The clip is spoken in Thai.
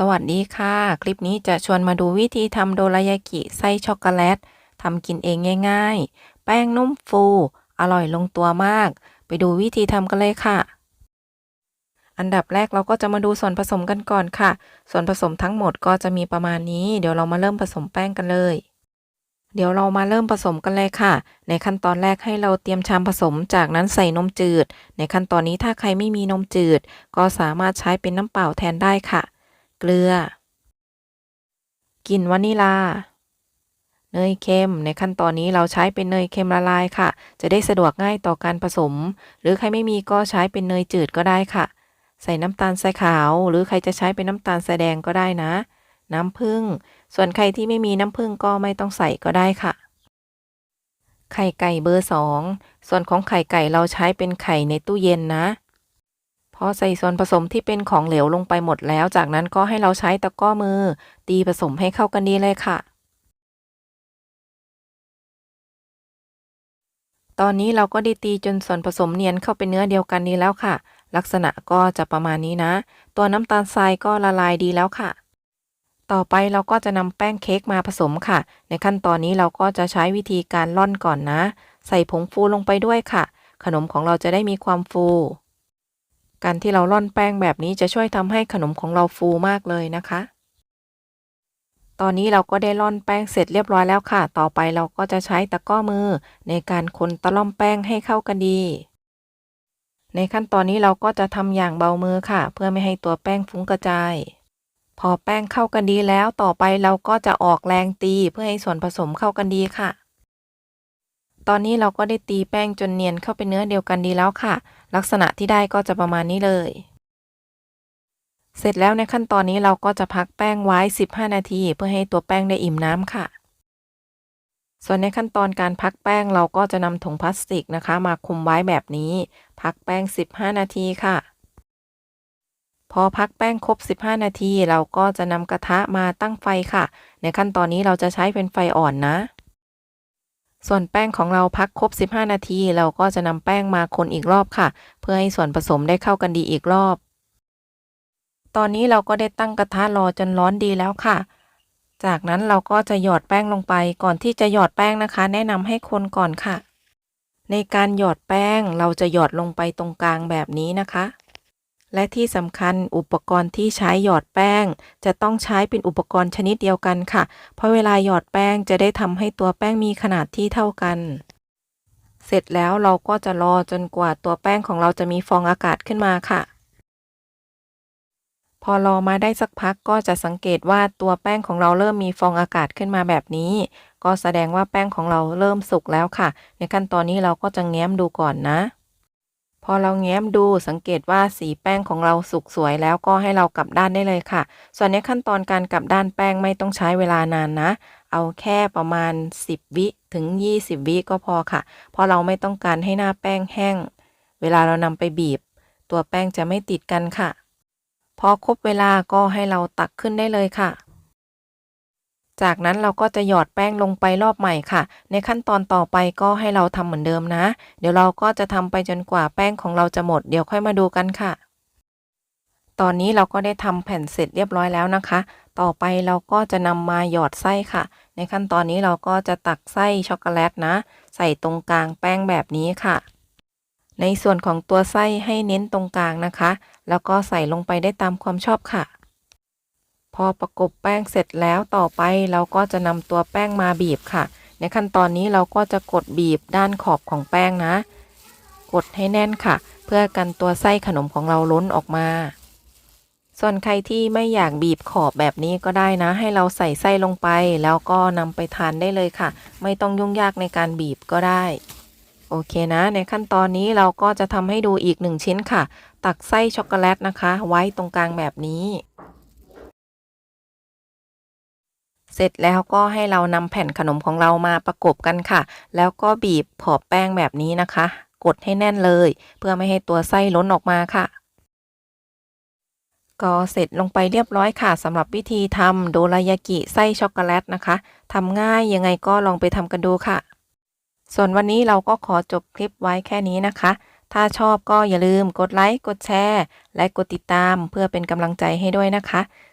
สวัสดีค่ะ คลิปนี้จะชวนมาดูวิธีทำโดรายากิไส้ช็อกโกแลตทำกินเองง่าย ๆ แป้งนุ่มฟู อร่อยลงตัวมาก ไปดูวิธีทำกันเลยค่ะ อันดับแรกเราก็จะมาดูส่วนผสมกันก่อนค่ะ ส่วนผสมทั้งหมดก็จะมีประมาณนี้ เดี๋ยวเรามาเริ่มผสมแป้งกันเลย เดี๋ยวเรามาเริ่มผสมกันเลยค่ะ ในขั้นตอนแรกให้เราเตรียมชามผสม จากนั้นใส่นมจืด ในขั้นตอนนี้ถ้าใครไม่มีนมจืด ก็สามารถใช้เป็นน้ำเปล่าแทนได้ค่ะ เกลือกลิ่นวานิลา เนยเค็ม ในขั้นตอนนี้เราใช้เป็นเนยเค็มละลายค่ะ จะได้สะดวกง่ายต่อการผสม หรือใครไม่มีก็ใช้เป็นเนยจืดก็ได้ค่ะ ใส่น้ำตาลทรายขาว หรือใครจะใช้เป็นน้ำตาลทรายแดงก็ได้นะ น้ำผึ้ง ส่วนใครที่ไม่มีน้ำผึ้งก็ไม่ต้องใส่ก็ได้ค่ะ ไข่ไก่เบอร์สอง ส่วนของไข่ไก่เราใช้เป็นไข่ในตู้เย็นนะ พอใส่ส่วนผสมที่เป็นของเหลวลงไปหมดแล้ว จากนั้นก็ให้เราใช้ตะก้อมือ ตีผสมให้เข้ากันดีเลยค่ะ ตอนนี้เราก็ได้ตีจนส่วนผสมเนียนเข้าเป็นเนื้อเดียวกันนี้แล้วค่ะ ลักษณะก็จะประมาณนี้นะ ตัวน้ำตาลทรายก็ละลายดีแล้วค่ะ ต่อไปเราก็จะนำแป้งเค้กมาผสมค่ะ ในขั้นตอนนี้เราก็จะใช้วิธีการล่อนก่อนนะ ใส่ผงฟูลงไปด้วยค่ะ ขนมของเราจะได้มีความฟู การที่เราล่อนแป้งแบบนี้จะช่วยทำให้ขนมของเราฟูมากเลยนะคะ ตอนนี้เราก็ได้ล่อนแป้งเสร็จเรียบร้อยแล้วค่ะ ต่อไปเราก็จะใช้ตะก้อมือ ในการคนตะล่อมแป้งให้เข้ากันดี ในขั้นตอนนี้เราก็จะทำอย่างเบามือค่ะ เพื่อไม่ให้ตัวแป้งฟุ้งกระจาย พอแป้งเข้ากันดีแล้วต่อไปเราก็จะออกแรงตีเพื่อให้ส่วนผสมเข้ากันดีค่ะ ตอนนี้เราก็ได้ตีแป้งจนเนียนเข้าเป็นเนื้อเดียวกันดีแล้วค่ะ ลักษณะที่ได้ก็จะประมาณนี้เลย เสร็จแล้วในขั้นตอนนี้เราก็จะพักแป้งไว้ 15 นาที เพื่อให้ตัวแป้งได้อิ่มน้ำค่ะ ส่วนในขั้นตอนการพักแป้งเราก็จะนำถุงพลาสติกนะคะ มาคลุมไว้แบบนี้ พักแป้ง 15 นาทีค่ะพอพักแป้งครบ 15 นาที เราก็จะนำกระทะมาตั้งไฟค่ะ ในขั้นตอนนี้เราจะใช้เป็นไฟอ่อนนะ ส่วนแป้งของเราพักครบ 15 นาที เราก็จะนำแป้งมาคนอีกรอบค่ะ เพื่อให้ส่วนผสมได้เข้ากันดีอีกรอบ ตอนนี้เราก็ได้ตั้งกระทะรอจนร้อนดีแล้วค่ะ จากนั้นเราก็จะหยอดแป้งลงไป ก่อนที่จะหยอดแป้งนะคะ แนะนำให้คนก่อนค่ะ ในการหยอดแป้งเราจะหยอดลงไปตรงกลางแบบนี้นะคะ และที่สำคัญอุปกรณ์ที่ใช้หยอดแป้ง จะต้องใช้เป็นอุปกรณ์ชนิดเดียวกันค่ะ เพราะเวลาหยอดแป้งจะได้ทำให้ตัวแป้งมีขนาดที่เท่ากัน เสร็จแล้วเราก็จะรอจนกว่าตัวแป้งของเราจะมีฟองอากาศขึ้นมาค่ะ พอรอมาได้สักพักก็จะสังเกตว่าตัวแป้งของเราเริ่มมีฟองอากาศขึ้นมาแบบนี้ ก็แสดงว่าแป้งของเราเริ่มสุกแล้วค่ะ ในขั้นตอนนี้เราก็จะแง้มดูก่อนนะ พอเราแง้มดูสังเกตว่าสีแป้งของเราสุกสวยแล้วก็ให้เรากลับด้านได้เลยค่ะ ส่วนในขั้นตอนการกลับด้านแป้งไม่ต้องใช้เวลานานนะ เอาแค่ประมาณ 10 วิถึง 20 วิก็พอค่ะ เพราะเราไม่ต้องการให้หน้าแป้งแห้ง เวลาเรานำไปบีบ ตัวแป้งจะไม่ติดกันค่ะ พอครบเวลาก็ให้เราตักขึ้นได้เลยค่ะ จากนั้นเราก็จะหยอดแป้งลงไปรอบใหม่ค่ะ ในขั้นตอนต่อไปก็ให้เราทำเหมือนเดิมนะ เดี๋ยวเราก็จะทำไปจนกว่าแป้งของเราจะหมด เดี๋ยวค่อยมาดูกันค่ะ ตอนนี้เราก็ได้ทำแผ่นเสร็จเรียบร้อยแล้วนะคะ ต่อไปเราก็จะนำมาหยอดไส้ค่ะ ในขั้นตอนนี้เราก็จะตักไส้ช็อกโกแลตนะ ใส่ตรงกลางแป้งแบบนี้ค่ะ ในส่วนของตัวไส้ให้เน้นตรงกลางนะคะ แล้วก็ใส่ลงไปได้ตามความชอบค่ะ พอประกบแป้งเสร็จแล้วต่อไปเราก็จะนำตัวแป้งมาบีบค่ะ ในขั้นตอนนี้เราก็จะกดบีบด้านขอบของแป้งนะ กดให้แน่นค่ะ เพื่อกันตัวไส้ขนมของเราล้นออกมา ส่วนใครที่ไม่อยากบีบขอบแบบนี้ก็ได้นะ ให้เราใส่ไส้ลงไป แล้วก็นำไปทานได้เลยค่ะ ไม่ต้องยุ่งยากในการบีบก็ได้ โอเคนะ ในขั้นตอนนี้เราก็จะทำให้ดูอีกหนึ่งชิ้นค่ะ ตักไส้ช็อกโกแลตนะคะ ไว้ตรงกลางแบบนี้ เสร็จแล้วก็ให้เรานำแผ่นขนมของเรามาประกบกันค่ะ แล้วก็บีบขอบแป้งแบบนี้นะคะ กดให้แน่นเลย เพื่อไม่ให้ตัวไส้ล้นออกมาค่ะ ก็เสร็จลงไปเรียบร้อยค่ะสำหรับวิธีทำโดรายากิไส้ช็อกโกแลตนะคะทำง่ายยังไงก็ลองไปทำกันดูค่ะ ส่วนวันนี้เราก็ขอจบคลิปไว้แค่นี้นะคะถ้าชอบก็อย่าลืมกดไลค์ กดแชร์ และกดติดตามเพื่อเป็นกำลังใจให้ด้วยนะคะ